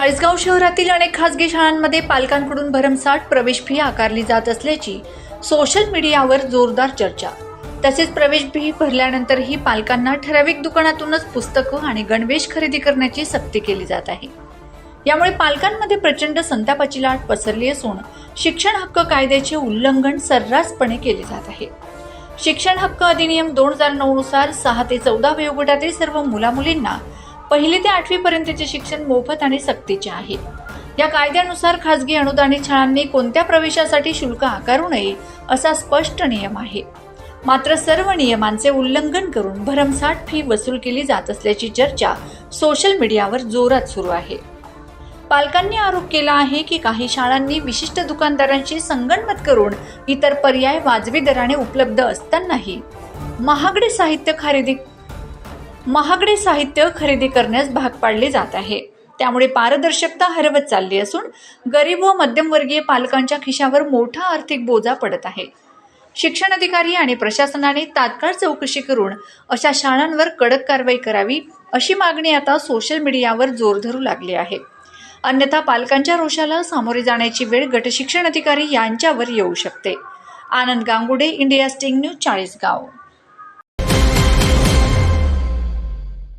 चाळीसगाव शहरातील अनेक खासगी शाळांमध्ये पालकांकडून भरमसाठ प्रवेश फी आकारली जात असल्याची सोशल मीडियावर जोरदार चर्चा. तसेच प्रवेश फी भरल्यानंतरही पालकांना ठराविक दुकानातूनच पुस्तकं आणि गणवेश खरेदी करण्याची सक्ती केली जात आहे. यामुळे पालकांमध्ये प्रचंड संतापाची लाट पसरली असून शिक्षण हक्क कायद्याचे उल्लंघन सर्रासपणे केले जात आहे. शिक्षण हक्क अधिनियम दोन हजार नऊ नुसार सहा ते चौदा वयोगटातील सर्व मुलामुलींना पहिली ते आठवी पर्यंतचे शिक्षण मोफत आणि सक्तीचे आहे. या कायद्यानुसार खासगी अनुदानित शाळांनी कोणत्या प्रवेशासाठी शुल्क आकारू नये असा स्पष्ट नियम आहे. मात्र सर्व नियमांचे उल्लंघन करून भरमसाठ फी वसूल केली जात असल्याची चर्चा सोशल मीडियावर जोरात सुरू आहे. पालकांनी आरोप केला आहे की काही शाळांनी विशिष्ट दुकानदारांशी संगणमत करून इतर पर्याय वाजवी दराने उपलब्ध असतानाही महागडे साहित्य खरेदी महागडे साहित्य खरेदी करण्यास भाग पाडले जात आहे. त्यामुळे पारदर्शकता हरवत चालली असून गरीब व मध्यमवर्गीय पालकांच्या खिशावर मोठा आर्थिक बोजा पडत आहे. शिक्षण अधिकारी आणि प्रशासनाने तात्काळ चौकशी करून अशा शाळांवर कडक कारवाई करावी अशी मागणी आता सोशल मीडियावर जोर धरू लागली आहे. अन्यथा पालकांच्या रोषाला सामोरे जाण्याची वेळ गटशिक्षण अधिकारी यांच्यावर येऊ शकते. Anand Gangude India sting news Chalisgaon.